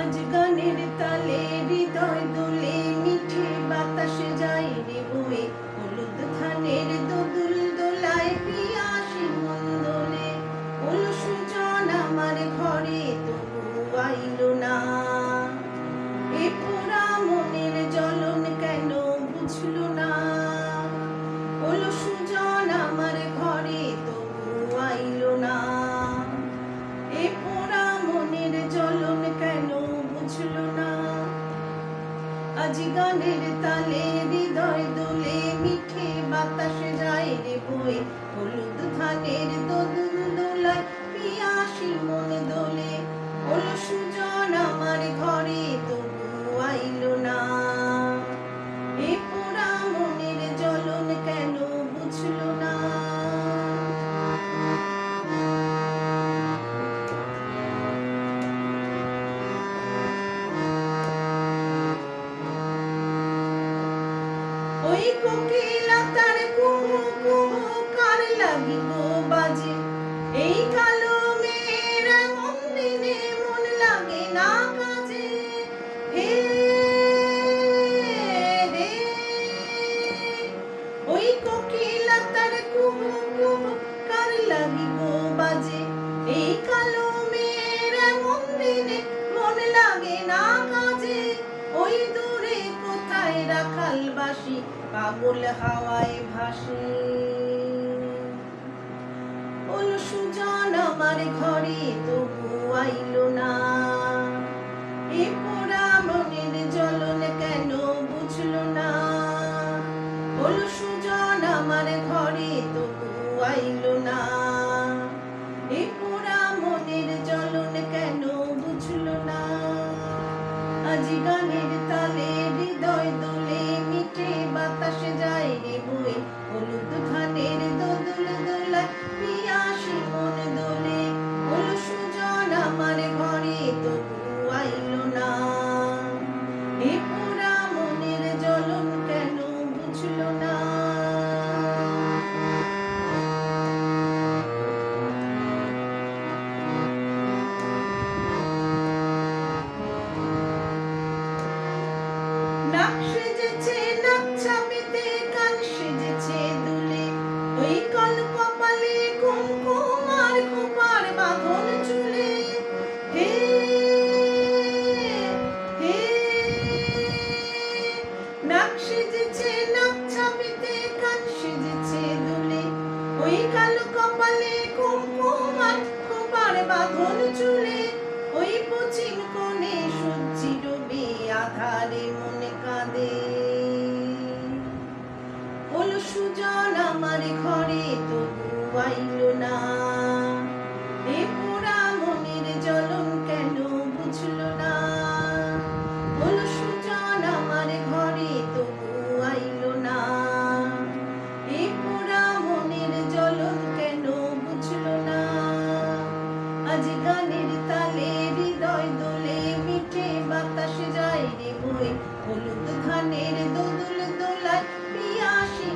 আজ গানের তালে হৃদয় দুলে মিঠে বাতাসে যায় রে বয়ে। আজ গানের তালে হৃদয় দোলে মিঠে বাতাসে যায়। ওই কোকিলা তার কুহু কুহু কার লাগিব বাজে? এই কালো মেয়ের এমন মন লাগে না কাজে। হে হে। ওই কোকিলা তার কুহু কুহু কার লাগিব বাজে? এই কালো মেয়ের এমন মন লাগে না রাখালবাসি পাগল হাওয়ায় ভাসে। অনুসূজন আমার ঘরে তবু পশ্চিম কোণে সূর্য ডুবে আধারে মনে কাঁদে। হলো সুজন আমার ঘরে তবু আইল বাতাস যায় রে বই হলুদ ধানের দোদুল দোলায় পিয়াসি